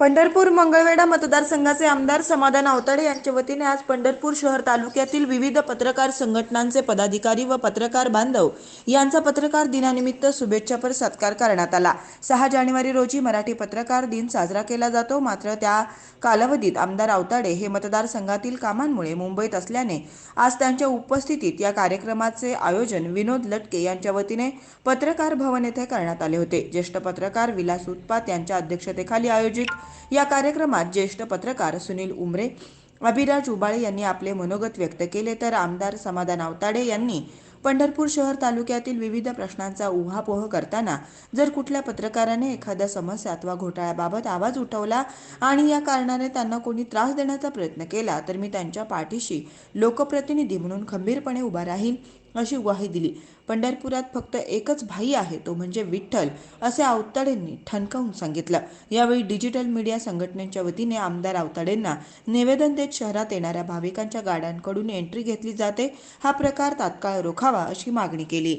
पंढरपूर मंगळवेढा मतदारसंघाचे आमदार समाधान आवताडे यांच्या वतीने आज पंढरपूर शहर तालुक्यातील विविध पत्रकार संघटनांचे पदाधिकारी व पत्रकार बांधव यांचा पत्रकार दिनानिमित्त शुभेच्छापर सत्कार करण्यात आला. सहा जानेवारी रोजी मराठी पत्रकार दिन साजरा केला जातो. मात्र त्या कालावधीत आमदार आवताडे हे मतदारसंघातील कामांमुळे मुंबईत असल्याने आज त्यांच्या उपस्थितीत या कार्यक्रमाचे आयोजन विनोद लटके यांच्या वतीने पत्रकार भवन येथे करण्यात आले होते. ज्येष्ठ पत्रकार विलास उत्पात यांच्या अध्यक्षतेखाली आयोजित या कार्यक्रमात ज्येष्ठ पत्रकार सुनील उमरे अभिराज उबाळे यांनी आपले मनोगत व्यक्त केले. तर आमदार समाधान आवताडे यांनी पंढरपूर शहर तालुक्यातील विविध प्रश्नांचा उहापोह करताना जर कुठल्या पत्रकाराने एखाद्या समस्या अथवा घोटाळ्याबाबत आवाज उठवला आणि या कारणाने त्यांना कोणी त्रास देण्याचा प्रयत्न केला तर मी त्यांच्या पाठीशी लोकप्रतिनिधी म्हणून खंबीरपणे उभा राहीन. अशी ग्वाही दिली. पंढरपुरात फक्त एकच भाई आहे तो म्हणजे विठ्ठल असे आवताडेंनी ठणकावून सांगितलं. यावेळी डिजिटल मीडिया संघटनेच्या वतीने आमदार आवताडेंना निवेदन देत शहरात येणाऱ्या भाविकांच्या गाड्यांकडून एंट्री घेतली जाते. हा प्रकार तात्काळ रोखावा अशी मागणी केली.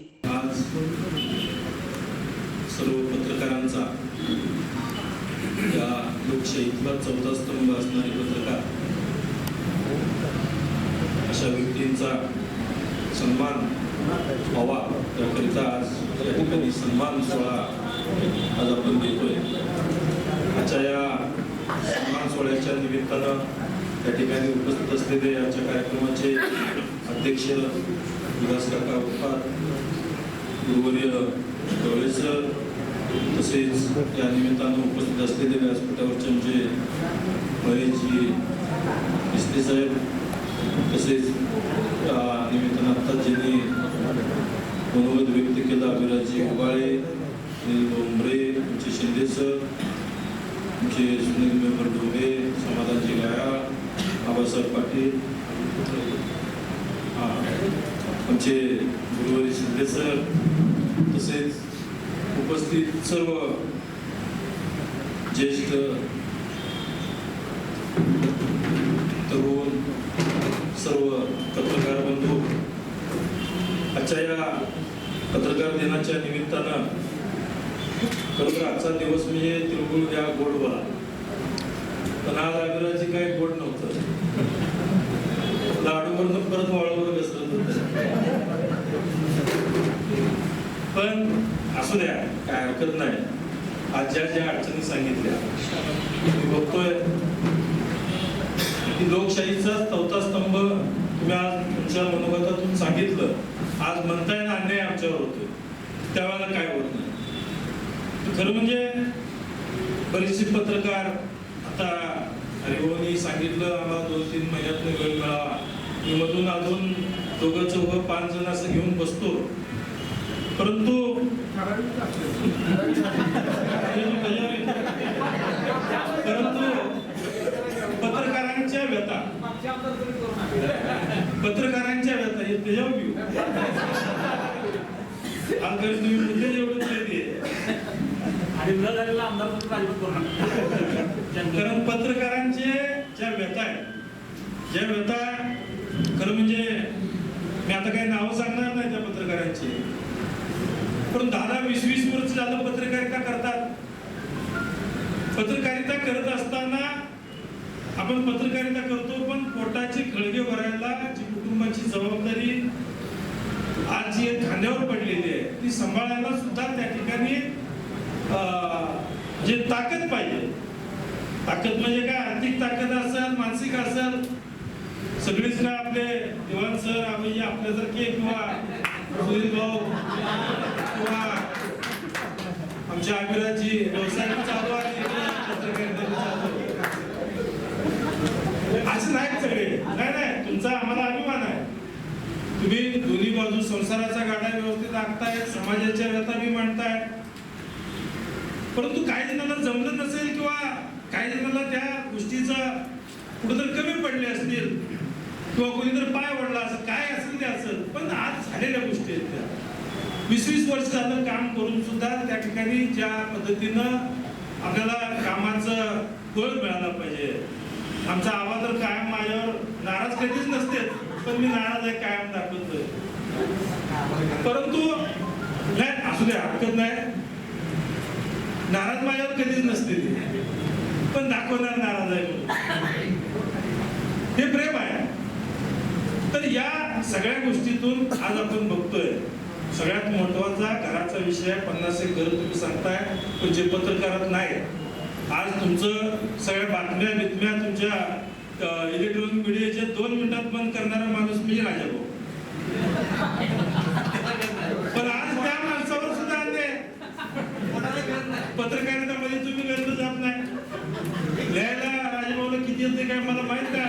सर्व पत्रकारांचा या लोकशाहीतला चौथा स्तंभ असणारे पत्रकार अशा व्यक्तींचा सन्मान. व्हावा त्याकरिता आज या ठिकाणी सन्मान सोहळा आज आपण घेतोय आजच्या या सन्मान सोहळ्याच्या निमित्तानं त्या ठिकाणी उपस्थित असलेले आमच्या कार्यक्रमाचे अध्यक्ष विलास काका उत्पाद गुरुवर्य डोळे सर तसेच या निमित्तानं उपस्थित असलेले व्यासपीठावरचे आमचे महेशजी मिस्त्री साहेब तसेच या निमित्तानं आत्ताच ज्यांनी मनोगत व्यक्त केलं अभिराजी उबाळे सुनील डोंबरे आमचे शिंदे सर आमचे सुनील मेंबर डोंबे समाधानजी गायाळ बाबासाहेब पाटील हा, आमचे गुरुवारी शिंदे सर तसेच उपस्थित सर्व ज्येष्ठ तरुण सर्व पत्रकार बंधू आजच्या या पत्रकार दिनाच्या निमित्तानं खरंतर आजचा दिवस म्हणजे तिळगुळ घ्या गोड बोला पण आज आग्रहाची काही गोड नव्हतं. लाडूवरनं परत वाळूवर घसरत होत. पण असू द्या काय हरकत नाही. आज ज्या ज्या अडचणी सांगितल्या मी बघतोय की लोकशाहीचा चौथा तुम्ही आज तुमच्या मनोगतातून सांगितलं आज म्हणताय ना अन्याय आमच्यावर होतोय. त्यावेळेला काय होत नाही. खरं म्हणजे बरेचसे पत्रकार आता हरिभाऊनी सांगितलं आम्हाला दोन तीन महिन्यात वेळ मिळावा. मी मधून अजून दोघं चौघं पाच जण असं घेऊन बसतो. परंतु परंतु पत्रकारांच्या व्यथा. पत्रकारांच्या व्यथा हे त्याच्यावर घेऊ. तुम्ही मुद्दे आणि न झालेला आमदार म्हणून अजिबात करू नका. कारण पत्रकारांचे ज्या व्यथा आहेत ज्या व्यथा खरं म्हणजे मी आता काही नावं सांगणार नाही त्या पत्रकारांची. पण दहा दहा वीस वीस वर्ष झालं पत्रकारिता करतात. पत्रकारिता करत असताना आपण पत्रकारिता करतो पण पोटाची खळगे भरायला कुटुंबाची जबाबदारी आज जी खांद्यावर पडलेली आहे. ती सांभाळायला सुद्धा त्या ठिकाणी अं, जे ताकद पाहिजे. ताकद म्हणजे काय? आर्थिक ताकद असेल मानसिक असेल सगळेच काय आपले दिवाण सर आम्ही आपल्यासारखे किंवा सुनील भाऊ किंवा आमच्या अभिराजी व्यवसाय चालू आहे पत्रकारिता चालू आहे. नाही नाही. तुमचा आम्हाला तुम्ही दोन्ही बाजू संसाराचा गाडा व्यवस्थित आखताय समाजाच्या व्यथा बी मांडताय. परंतु काही जणांना जमलं नसेल किंवा काही जणांना त्या गोष्टीचा कुठेतरी कमी पडले असतील किंवा कोणीतरी पाय वडला असं काय असेल ते असेल पण आज झालेल्या गोष्टी आहेत त्या. वीस वीस वर्ष झालं काम करून सुद्धा त्या ठिकाणी ज्या पद्धतीनं आपल्याला कामाचं बळ मिळाला पाहिजे. आमचा आवाज तर कायम माझ्यावर नाराज कधीच नसते पण मी नाराज आहे कायम दाखवतोय. परंतु नाही असू दे हरकत नाही. नाराज माझ्यावर कधीच नसते पण दाखवणार नाराज आहे हे प्रेम आहे. तर या सगळ्या गोष्टीतून आज आपण बघतोय सगळ्यात महत्त्वाचा घराचा विषय पन्नास एक घर तुम्ही सांगताय पण जे पत्रकारात नाही. आज तुमचं सगळ्या बातम्या बितम्या तुमच्या इलेक्ट्रॉनिक मीडियाच्या दोन मिनिटात बंद करणारा माणूस म्हणजे राजा भाऊ. पण आज त्या माणसावर सुद्धा अन्याय पत्रकारिता मध्ये तुम्ही गंध जात नाही. लिहायला राजभाऊला किती येते काय मला माहीत काय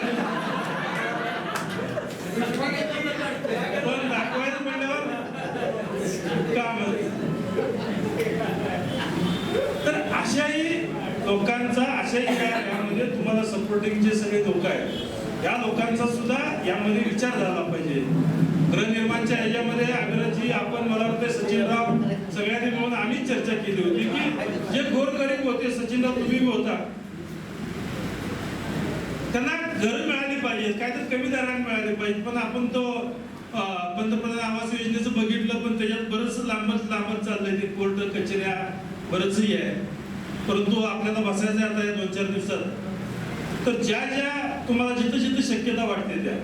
पण दाखवायचं म्हणल्यावर काम तर अशाही लोकांचा अशाही या- यामध्ये तुम्हाला सपोर्टिंग जे सगळे लोक आहेत. या लोकांचा सुद्धा यामध्ये विचार झाला पाहिजे. गृहनिर्माणच्या ह्याच्यामध्ये अभिराजी आपण मला वाटतं सचिनराव सगळ्यांनी मिळून आम्ही चर्चा केली होती की जे गोरगरीब होते सचिनराव तुम्ही होता. त्यांना घर मिळाली पाहिजे काय तर कमी दराने मिळाली पाहिजे. पण आपण तो पंतप्रधान आवास योजनेचं बघितलं पण त्याच्यात बरंच लांबच लांबच चाललंय ते कोर्ट कचऱ्या बरंचही आहे. परंतु आपल्याला बसायचं आता या दोन चार दिवसात. तर ज्या ज्या तुम्हाला जिथं जिथं शक्यता वाटते त्या.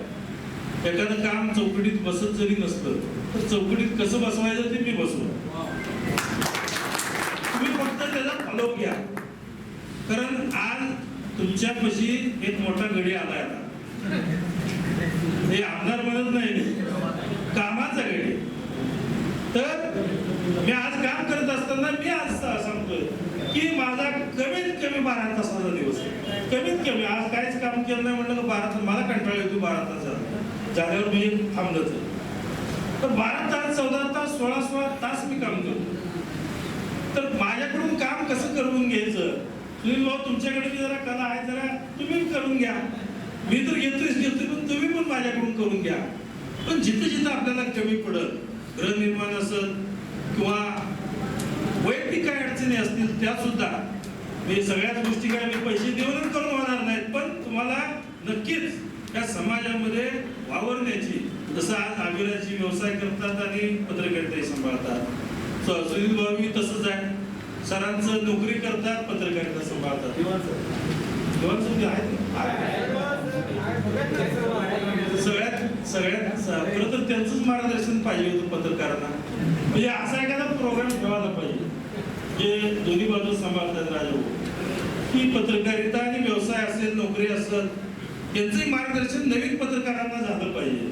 एखादं काम चौकटीत बसत जरी नसलं तर चौकटीत कसं बसवायचं ते मी बसवू तुम्ही फक्त त्याचा फॉलो घ्या. कारण आज तुमच्यापाशी एक मोठा गडी आलाय आता. हे आमदार म्हणत नाही. कामाचा गडी मी आज काम करत असताना मी आज सांगतोय की माझा कमीत कमी बारा तासाचा दिवस कमीत कमी. आज काहीच काम केलं नाही म्हणलं बारा तास मला कंटाळा येतो बारा तासाचा झाल्यावर मी थांबलं तर बारा तास चौदा तास सोळा सोळा तास मी काम करतो. तर माझ्याकडून काम कसं करून घ्यायचं? सुनील भाऊ तुमच्याकडे मी जरा कला आहे जरा तुम्ही करून घ्या. मी तर घेतोयच घेतोय पण तुम्ही पण माझ्याकडून करून घ्या. पण जिथं जिथं आपल्याला कमी पडत गृहनिर्माण असत किंवा वैयक्तिक काही अडचणी असतील त्या सुद्धा मी सगळ्याच गोष्टी काय मी पैसे देऊनच करून होणार नाहीत पण तुम्हाला नक्कीच या समाजामध्ये वावरण्याची जसं आज आविराची व्यवसाय करतात आणि पत्रकारिताही सांभाळतात. सुनील भाऊ मी तसंच आहे. सरांचं नोकरी करतात पत्रकारिता सांभाळतात. किंवा आहेत सगळ्यात सगळ्यात खरं तर त्यांचंच मार्गदर्शन पाहिजे होतं पत्रकारांना. म्हणजे असा एखादा प्रोग्राम ठेवायला पाहिजे. जे दोन्ही बाजू सांभाळतात राजाभाऊ की पत्रकारिता आणि व्यवसाय असेल नोकरी असेल यांचंही मार्गदर्शन नवीन पत्रकारांना झालं पाहिजे.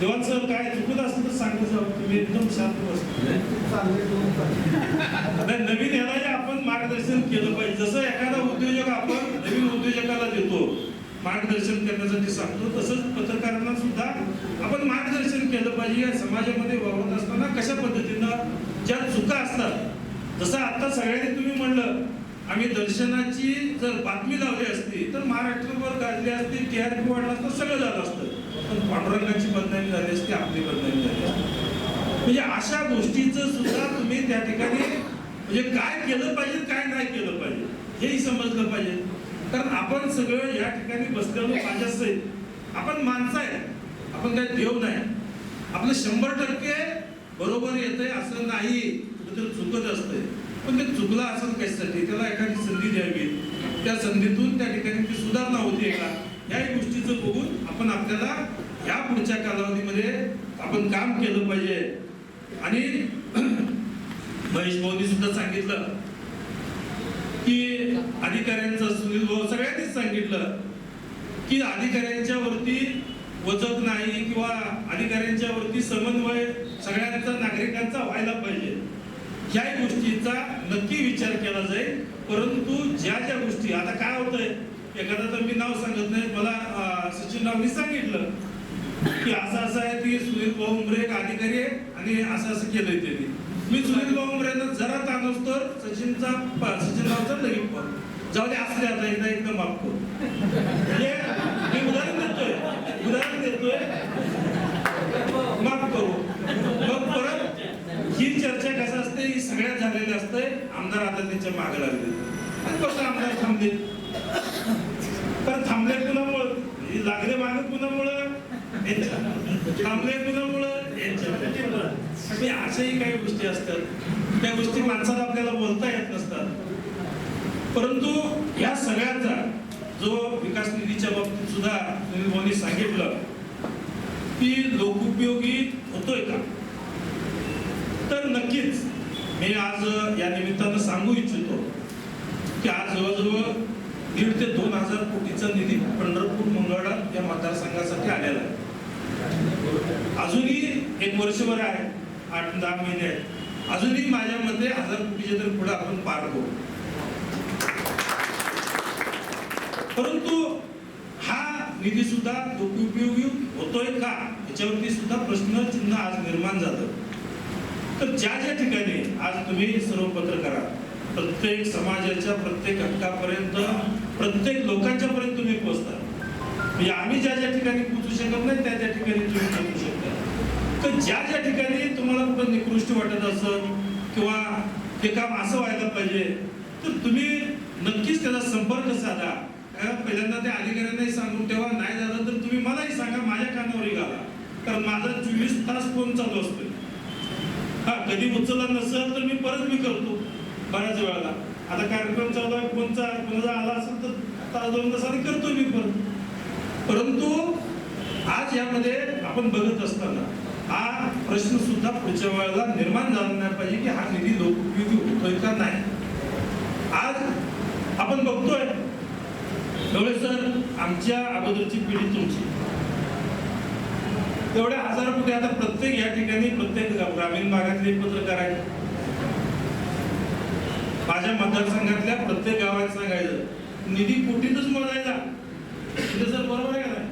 देवान सर काय चुकत असेल तर सांगत जाऊ तुम्ही एकदम शांत बसतो. नवीन यालाही आपण मार्गदर्शन केलं पाहिजे. जसं एखादा उद्योजक आपण नवीन उद्योजकाला देतो मार्गदर्शन करण्यासाठी सांगतो. तसंच पत्रकारांना सुद्धा आपण मार्गदर्शन केलं पाहिजे. या समाजामध्ये वावरत असताना कशा पद्धतीनं ज्या चुका असतात जसं आता सगळ्यांनी तुम्ही म्हणलं आम्ही दर्शनाची जर बातमी लावली असती तर महाराष्ट्रभर गाजली असती टीआरपी वाढला असतं सगळं झालं असतं. पण पांडुरंगाची बदनामी झाली असती आपली बदनामी झाली असती. म्हणजे अशा गोष्टीचं सुद्धा तुम्ही त्या ठिकाणी म्हणजे काय केलं पाहिजे काय नाही केलं पाहिजे हेही समजलं पाहिजे. कारण आपण सगळं या ठिकाणी बसल्यावर माझ्यास आहे आपण माणसं आहे. आपण काही देव नाही. आपलं शंभर टक्के बरोबर येतंय असं नाही. कुठेतरी चुकत असतंय. पण ते चुकलं असं कशासाठी? त्याला एखादी संधी द्यावी. त्या संधीतून त्या ठिकाणी ती सुधारणा होते का? याही गोष्टीचं बघून आपण आपल्याला या पुढच्या कालावधीमध्ये आपण काम केलं पाहिजे. आणि महेश भाऊनी सुद्धा सांगितलं की अधिकाऱ्यांचं सुनील भाऊ सगळ्यांनीच सांगितलं की अधिकाऱ्यांच्या वरती वजक नाही किंवा अधिकाऱ्यांच्या वरती समन्वय सगळ्यांचा नागरिकांचा व्हायला पाहिजे. ह्याही गोष्टीचा नक्की विचार केला जाईल. परंतु ज्या ज्या गोष्टी आता काय होतंय? एखादा तर मी नाव सांगत नाही मला सचिन रावनी सांगितलं की असं असं आहे की सुनील भाऊ उमरे एक अधिकारी आहे आणि असं असं केलंय त्यांनी. मी सुनील भाऊ जरा ताण असतो सचिनचा सचिनरावचा सचिन लगेच पण. जाऊ दे असले आता एकदा एकदम माफ करू. म्हणजे मी उदाहरण देतोय. उदाहरण देतोय. माफ करू. मग परत ही चर्चा कसं असते? ही सगळ्यात झालेली असते. आमदार आता त्यांच्या मागे लागले. आणि कसं आमदार थांबले. तर थांबले कुणामुळं? लागले मागे कुणामुळं? थांबले कुणामुळं यांच्या. म्हणजे अशाही काही गोष्टी असतात. त्या गोष्टी माणसाला आपल्याला बोलता येत नसतात. परंतु या सगळ्यांचा जो विकास निधीच्या बाबतीत सुद्धा सुनील सांगितलं की लोकउपयोगी होतोय का? तर नक्कीच मी आज या निमित्तानं सांगू इच्छितो की आज जवळजवळ दीड ते दोन हजार कोटीचा निधी पंढरपूर मंगळा या मतदारसंघासाठी आलेला आहे. अजूनही एक वर्षभर आहे आठ दहा महिने आहेत. अजूनही माझ्या मते हजार कोटीचे तर पुढे आपण पार करू. परंतु हा निधी सुद्धा उपयोगी होतोय का? याच्यावरती सुद्धा प्रश्न चिन्ह आज निर्माण झालं. तर ज्या ज्या ठिकाणी आज तुम्ही सर्व पत्रकार प्रत्येक समाजाच्या प्रत्येक घटकापर्यंत प्रत्येक लोकांच्या पर्यंत तुम्ही पोहोचता. म्हणजे आम्ही ज्या ज्या ठिकाणी पोचू शकत नाही त्या त्या ठिकाणी तुम्ही पोचू शकता. तर ज्या ज्या ठिकाणी तुम्हाला कुठं निकृष्ट वाटत असेल किंवा ते काम असं व्हायला पाहिजे तर तुम्ही नक्कीच त्याचा संपर्क साधा. कारण पहिल्यांदा त्या अधिकाऱ्यांनाही सांगून ठेवा नाही झालं तर तुम्ही मलाही सांगा माझ्या कानावरही घाला. कारण माझा चोवीस तास फोन चालू असतो हा कधी उचलला नसेल तर मी परत मी करतो बऱ्याच वेळाला. आता कार्यक्रम चालू आहे कोणचा कोणाचा आला असेल तर तास दोन तासाने करतो मी परत. परंतु आज यामध्ये आपण बघत असताना हा प्रश्न सुद्धा पुढच्या वेळेला निर्माण झाला नाही पाहिजे की हा निधी लोकोपयोगी होतोय का नाही. आज आपण बघतोय. डोळे सर आमच्या अगोदरची पिढी तुमची. तेवढ्या हजार कुठे आता प्रत्येक या ठिकाणी प्रत्येक ग्रामीण भागातले पत्रकार आहेत. माझ्या मतदारसंघातल्या प्रत्येक गावात सांगायचं निधी कुठेतच मोजायचा? म्हणजे सर बरोबर आहे का नाही?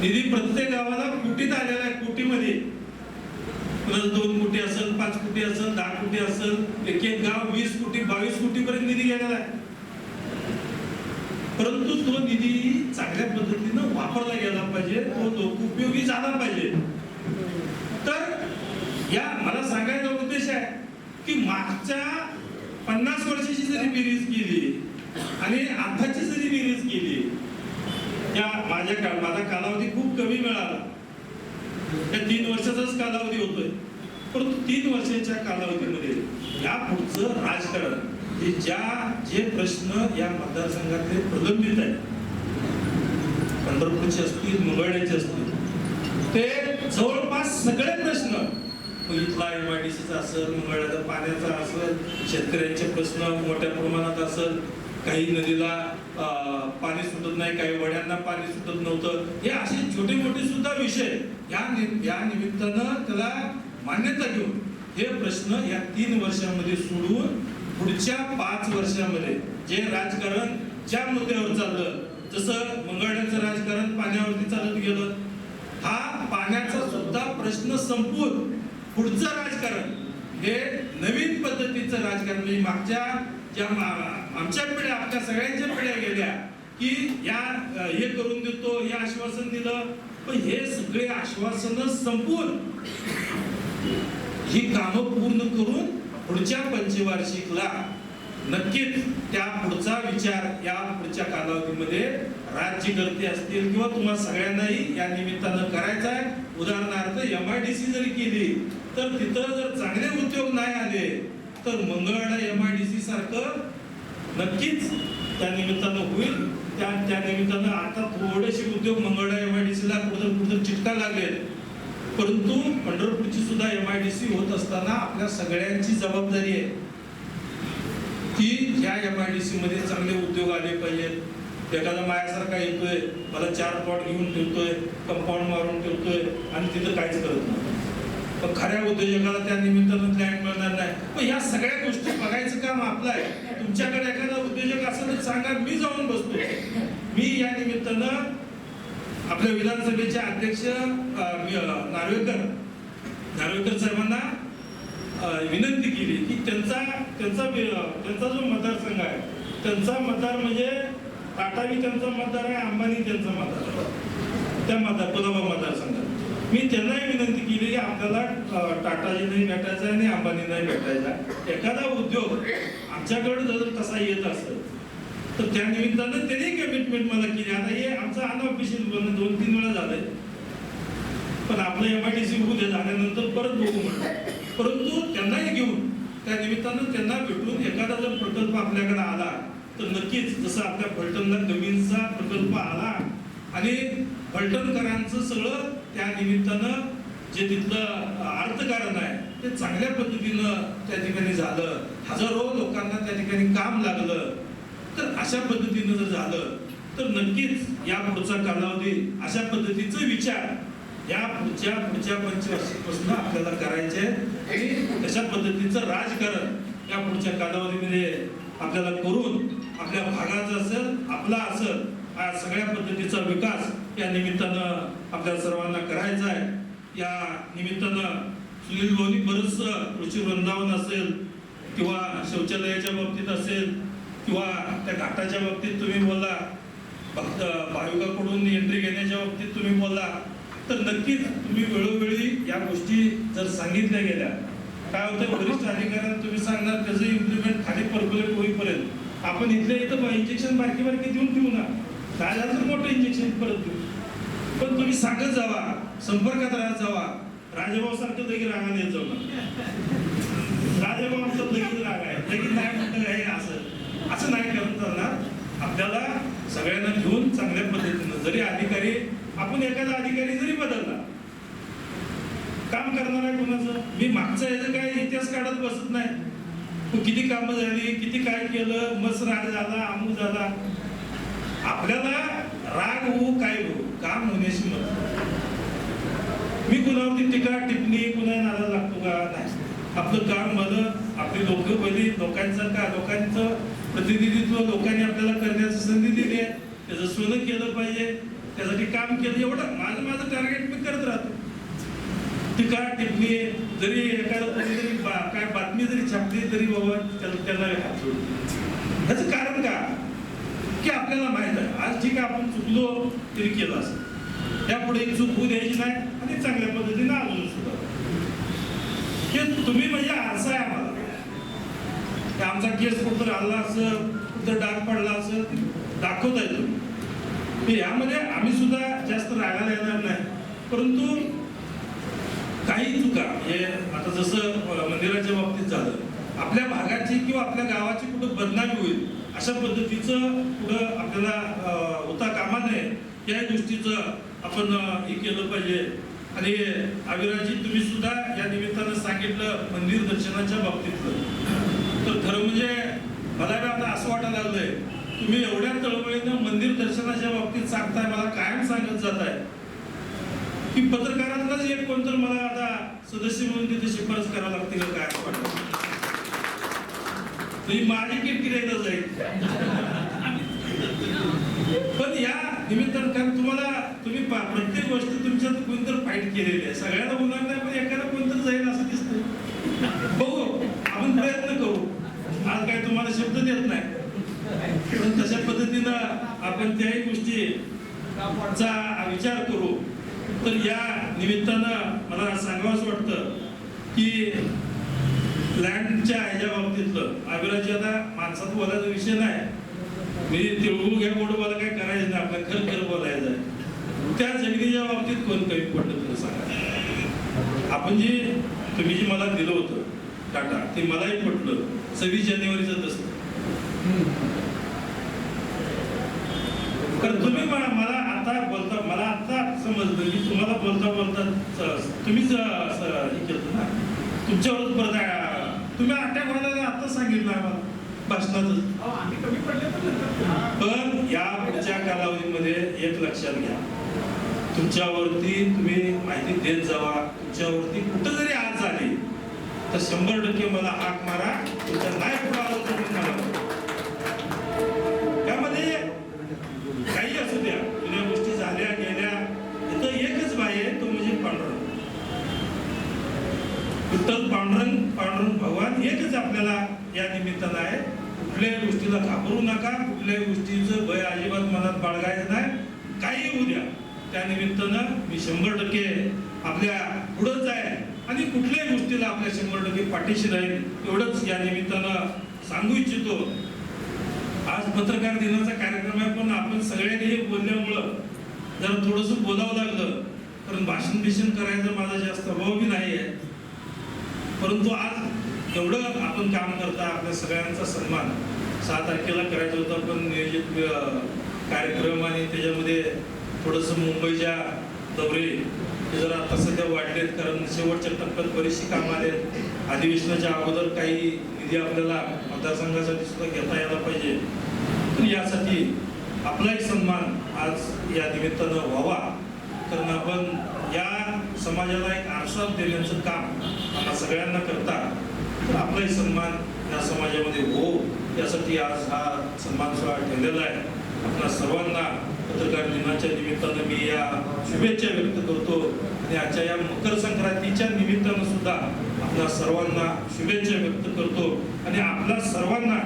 निधी प्रत्येक गावाला कुटीत आलेला आहे कोटीमध्ये प्लस दोन कोटी असेल पाच कोटी असेल दहा कोटी असेल एक एक गाव वीस कोटी बावीस कोटी पर्यंत निधी गेलेला आहे. परंतु तो निधी चांगल्या पद्धतीनं वापरला गेला पाहिजे तो लोकोपयोगी झाला पाहिजे. तर या मला सांगायचा उद्देश आहे की मागच्या पन्नास वर्षाची जरी बेरीज केली आणि आताची जरी बेरीज केली या माझ्या काळ माझा कालावधी खूप कमी मिळाला. या तीन वर्षाचाच कालावधी होतोय. परंतु तीन वर्षाच्या कालावधीमध्ये या पुढचं राजकारण हे ज्या जे प्रश्न या मतदारसंघातले प्रलंबित आहेत पंढरपूरचे असतील मुंबईचे असतील ते जवळपास सगळे प्रश्न मग इथला एमआयडीसीचा असेल मुंबईचा पाण्याचा असेल शेतकऱ्यांचे प्रश्न मोठ्या प्रमाणात असेल काही नदीला पाणी सुटत नाही काही वड्यांना पाणी सुटत नव्हतं. हे असे छोटे मोठे सुद्धा विषय या नि- या निमित्तानं त्याला मान्यता घेऊन हे प्रश्न या तीन वर्षामध्ये सोडून पुढच्या पाच वर्षामध्ये जे राजकारण ज्या मुद्द्यावर चाललं जसं मंगळण्याचं राजकारण पाण्यावरती चालत गेलं हा पाण्याचा सुद्धा प्रश्न संपून पुढचं राजकारण हे नवीन पद्धतीचं राजकारण म्हणजे मागच्या ज्या आमच्या पिढ्या आपल्या सगळ्यांच्या पिढ्या गेल्या की या हे करून देतो हे आश्वासन दिलं. पण हे सगळे आश्वासन संपून ही कामं पूर्ण करून पुढच्या पंचवार्षिकला नक्कीच त्या पुढचा विचार या पुढच्या कालावधीमध्ये राज्यकर्ते असतील किंवा तुम्हा सगळ्यांनाही या निमित्तानं करायचा आहे. उदाहरणार्थ एम आय डी सी जरी केली तर तिथं जर चांगले उद्योग नाही आले तर Mangalvedha M I D C सारखं नक्कीच त्या निमित्तानं होईल. त्या त्या निमित्तानं आता थोडेसे उद्योग मंगळवेढा एम आय डी सीला कुठं कुठं चिटका लागेल. परंतु पंढरपूरची सुद्धा एम आय डी सी होत असताना आपल्या सगळ्यांची जबाबदारी आहे. की ह्या एम आय डी सीमध्ये चांगले उद्योग आले पाहिजेत. एखादा मायासारखा येतोय मला चार पॉट घेऊन ठेवतोय कंपाऊंड मारून ठेवतोय आणि तिथं काहीच करत नाही. खऱ्या उद्योजकाला त्या निमित्तानं क्लायंट मिळणार नाही. पण ह्या सगळ्या गोष्टी बघायचं काम आपलं आहे. तुमच्याकडे एखादा उद्योजक असेल तर सांगा मी जाऊन बसतो. मी या निमित्तानं आपल्या विधानसभेचे अध्यक्ष नार्वेकर नार्वेकर साहेबांना विनंती केली की त्यांचा त्यांचा त्यांचा जो मतदारसंघ आहे त्यांचा मतदार म्हणजे टाटावी त्यांचा मतदार आहे अंबानी त्यांचा मतदार त्या मतदार कुलाबा मतदारसंघात मी त्यांनाही विनंती केली की आपल्याला टाटाजी नाही भेटायचा आणि अंबानी नाही भेटायचा. एखादा उद्योग आमच्याकडे जर तसा येत असेल तर त्या निमित्तानं त्यांनी कमिटमेंट मला केली. आता हे आमचं अनऑफिशियल बोलणं दोन तीन वेळा झालंय. पण आपलं एम आय टी सी उद्या झाल्यानंतर परत बघू म्हणतात परंतु त्यांनाही घेऊन त्या निमित्तानं त्यांना भेटून एखादा जर प्रकल्प आपल्याकडे आला तर नक्कीच जसं आपल्या फलटणला नवीनचा प्रकल्प आला आणि फलटणकरांचं सगळं त्या निमित्तानं जे तिथलं अर्थकारण आहे ते चांगल्या पद्धतीनं त्या ठिकाणी झालं. हजारो लोकांना त्या ठिकाणी काम लागलं. तर अशा पद्धतीनं जर झालं तर नक्कीच या पुढचा कालावधी अशा पद्धतीचा विचार या पुढच्या पुढच्या पंचवर्षापासून आपल्याला करायचे आहे आणि तशा पद्धतीचं राजकारण या पुढच्या कालावधीमध्ये आपल्याला करून आपल्या भागाचं असेल आपला असेल हा सगळ्या पद्धतीचा विकास या निमित्तानं आपल्या सर्वांना करायचा आहे. या निमित्तानं सुनील भाऊनी बरंच कृषी वृंदावन असेल किंवा शौचालयाच्या बाबतीत असेल किंवा त्या घाटाच्या बाबतीत तुम्ही बोला भक्त भाविकाकडून एंट्री घेण्याच्या बाबतीत तुम्ही बोला तर नक्कीच तुम्ही वेळोवेळी या गोष्टी जर सांगितल्या गेल्या काय होतं वरिष्ठ अधिकाऱ्यांना तुम्ही सांगणार त्याचं इम्प्लिमेंट खाली पर्क्युलेट होईपर्यंत. आपण इथल्या इथं इंजेक्शन बारकी बारकी देऊन ठेवू ना. काय झालं तर मोठं इंजेक्शन परत. देऊ पण तुम्ही सांगत जावा संपर्कात राहत जावा. राजेभाऊ सारखं देखील रागा येत जाऊ राजेभाऊ आमचं देखील राग आहे. देखील नाही म्हणतं हे असं. असं नाही करत चालणार आपल्याला सगळ्यांना घेऊन चांगल्या पद्धतीनं जरी अधिकारी आपण एखादा अधिकारी जरी बदलला काम करणार आहे कोणाचं? मी मागचं याचं काय इतिहास काढत बसत नाही. किती कामं झाली किती काय केलं मस राग झाला अमूक झाला. आपल्याला राग होऊ काय होऊ काम होण्याशी मत मी कुणावरती टीका टिप्पणी कुणा नाराज लागतो का? नाही. आपलं काम भलं आपली लोक भली लोकांचं का? लोकांचं प्रतिनिधित्व लोकांनी आपल्याला करण्याची संधी दिली आहे. त्याचं सोनं केलं पाहिजे. त्यासाठी काम केलं एवढं माझं माझं टार्गेट मी करत राहतो. टीका टिप्पणी जरी एखादं कोणीतरी काय बातमी जरी छापली तरी बाबा त्याला त्यांना हात ह्याचं कारण का? की आपल्याला माहीत आहे. आज ठीक आहे आपण चुकलो तरी केलं असं. त्यापुढे चूक होऊ द्यायची नाही आणि चांगल्या पद्धतीने अजून सुद्धा हे तुम्ही म्हणजे आरसा आहे आम्हाला. आमचा केस कुठं आला असं कुठं डाग पडला असं दाखवताय तुम्ही. की यामध्ये आम्ही सुद्धा जास्त रागाला येणार नाही. परंतु काही चुका हे आता जसं मंदिराच्या बाबतीत झालं आपल्या भागाची किंवा आपल्या गावाची कुठं बदनामी होईल अशा पद्धतीचं पुढं आपल्याला होता कामा नये या गोष्टीचं आपण हे केलं पाहिजे. आणि अविराजी तुम्ही सुद्धा या निमित्तानं सांगितलं मंदिर दर्शनाच्या बाबतीतलं. तर खरं म्हणजे मला आता असं वाटायला लागलंय तुम्ही एवढ्या तळमळीनं मंदिर दर्शनाच्या बाबतीत सांगताय मला कायम सांगत जात आहे की पत्रकारांनाच एक कोणतर मला आता सदस्य म्हणून तिथे शिफारस करावं लागते का काय? असं वाटतं ही माझी किरकिर जाईल? पण या निमित्तानं कारण तुम्हाला तुम्ही प्रत्येक गोष्ट तुमच्यात कोणतर फाईट केलेली आहे. सगळ्याला होणार नाही पण एखादा कोणतर जाईल असं दिसतं बघू आपण प्रयत्न करू. आज काय तुम्हाला शब्द देत नाही. पण तशा पद्धतीनं आपण त्याही गोष्टी चा विचार करू. तर या निमित्तानं मला सांगावंच वाटतं की लँडच्या ह्याच्या बाबतीतलं अभिराजी आता माणसात बोलायचा विषय नाही. मी तिळगुळ घ्या मोठं बोला काय करायचं नाही. आपलं खर खर बोलायचं आहे. त्या जमिनीच्या बाबतीत कोण कमी पडलं तुला सांगा. आपण जे तुम्ही जे मला दिलं होतं टाटा ते मलाही पटलं. सव्वीस जानेवारीचं तसं. तर तुम्ही मला मला आता बोलता मला आता समजलं की तुम्हाला बोलता बोलता तुम्हीच हे केलं ना. तुमच्यावरच परत तुम्ही अटॅक व्हायला आता सांगितलं आम्हाला पडले पण या पुढच्या कालावधीमध्ये एक लक्षात घ्या. तुमच्यावरती तुम्ही माहिती देत जावा. तुमच्यावरती कुठं जरी आज झाली तर शंभर टक्के मला हाक मारा. तुमच्या नाही पुढे आलं तर मला आपल्याला या निमित्तानं आहे. कुठल्याही गोष्टीला घाबरू नका. कुठल्याही गोष्टीचं भय अजिबात मनात बाळगायचं नाही. काही होऊ द्या. त्या निमित्तानं मी शंभर टक्के आपल्या पुढंच आहे. आणि कुठल्याही गोष्टीला आपल्या शंभर टक्के पाठीशी राहील एवढंच या निमित्तानं सांगू इच्छितो. आज पत्रकार दिनाचा कार्यक्रम आहे पण आपण सगळ्यांनी हे बोलल्यामुळं जरा थोडस बोलावं लागलं. कारण भाषण बिषण करायचं माझा जास्त अभाव बी नाही आहे परंतु आज एवढं आपण काम करता आपल्या सगळ्यांचा सन्मान. सहा तारखेला करायचा होता पण नियोजित कार्यक्रम आणि त्याच्यामध्ये थोडंसं मुंबईच्या दौरे जरा आता सध्या वाढलेत कारण शेवटच्या टप्प्यात बरीचशी कामं आलेत. अधिवेशनाच्या अगोदर काही निधी आपल्याला मतदारसंघासाठी सुद्धा घेता यायला पाहिजे. तर यासाठी आपलाही सन्मान आज या निमित्तानं व्हावा कारण आपण या समाजाला एक आश्वास देण्याचं काम आम्हा सगळ्यांना करता. आपलाही सन्मान या समाजामध्ये हो यासाठी आज हा सन्मान सोहळा ठेवलेला आहे. आपल्या सर्वांना पत्रकार दिनाच्या निमित्तानं मी या शुभेच्छा व्यक्त करतो आणि आजच्या या मकर संक्रांतीच्या निमित्तानं सुद्धा आपल्या सर्वांना शुभेच्छा व्यक्त करतो. आणि आपल्या सर्वांना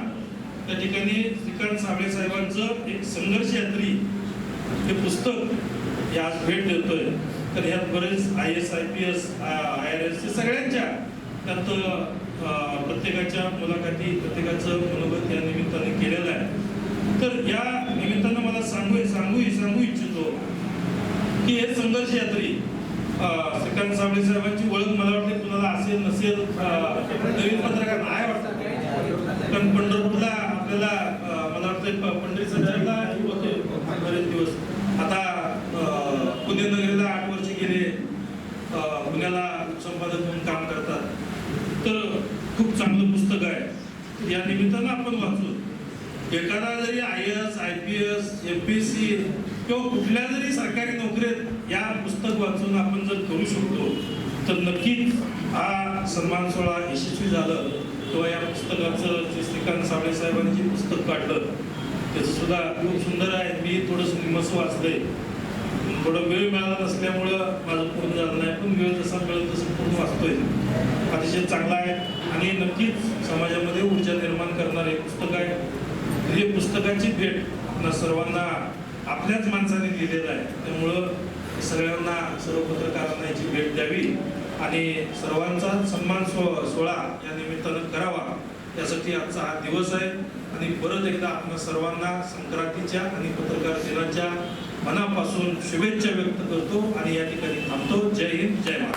त्या ठिकाणी श्रीकांत साबळे साहेबांचं एक संघर्ष यात्री हे पुस्तक हे आज भेट देतोय. तर यात बरेच I S I P S I R S सगळ्यांच्या त्यात प्रत्येकाच्या मुलाखती प्रत्येकाचं मनोगत या निमित्ताने केलेलं आहे. तर या निमित्तानं मला सांगू सांगू सांगू इच्छितो की हे संघर्ष यात्री श्रीकांत साबळे साहेबांची ओळख मला वाटते कुणाला असेल नसेल नवीन पत्रकार नाही वाटतं. कारण पंढरपूरला आपल्याला मला वाटतं पंढरी संचारला होते बरेच दिवस आता अं, पुणे नगरीला आठ वर्ष गेले अं, पुण्याला संपादक म्हणून काम करतात तर खूप चांगलं पुस्तक आहे या निमित्तानं आपण वाचलो. एखादा जरी I S I P S M P S किंवा कुठल्या जरी सरकारी नोकरीत या पुस्तक वाचून आपण जर करू शकतो तर नक्कीच हा सन्मान सोहळा यशस्वी झालं. किंवा या पुस्तकाचं जे श्रीकांत साबळे साहेबांनी जे पुस्तक काढलं त्याचं सुद्धा खूप सुंदर आहे. मी थोडंसं निमस वाचलंय. थोडं वेळ मिळाला नसल्यामुळं माझं पूर्ण झालं नाही पण वेळ जसा मिळेल तसं पूर्ण वाचतोय. अतिशय चांगला आहे. आणि नक्कीच समाजामध्ये ऊर्जा निर्माण करणारे पुस्तक आहे. हे पुस्तकाची भेट आपल्या सर्वांना आपल्याच माणसाने दिलेलं आहे. त्यामुळं सगळ्यांना सर्व पत्रकारांना याची भेट द्यावी आणि सर्वांचा सन्मान सो सोहळा या निमित्तानं करावा. यासाठी आजचा हा दिवस आहे. आणि परत एकदा आपण सर्वांना संक्रांतीच्या आणि पत्रकार दिनाच्या मनापासून शुभेच्छा व्यक्त करतो आणि या ठिकाणी थांबतो. जय हिंद जय महाराज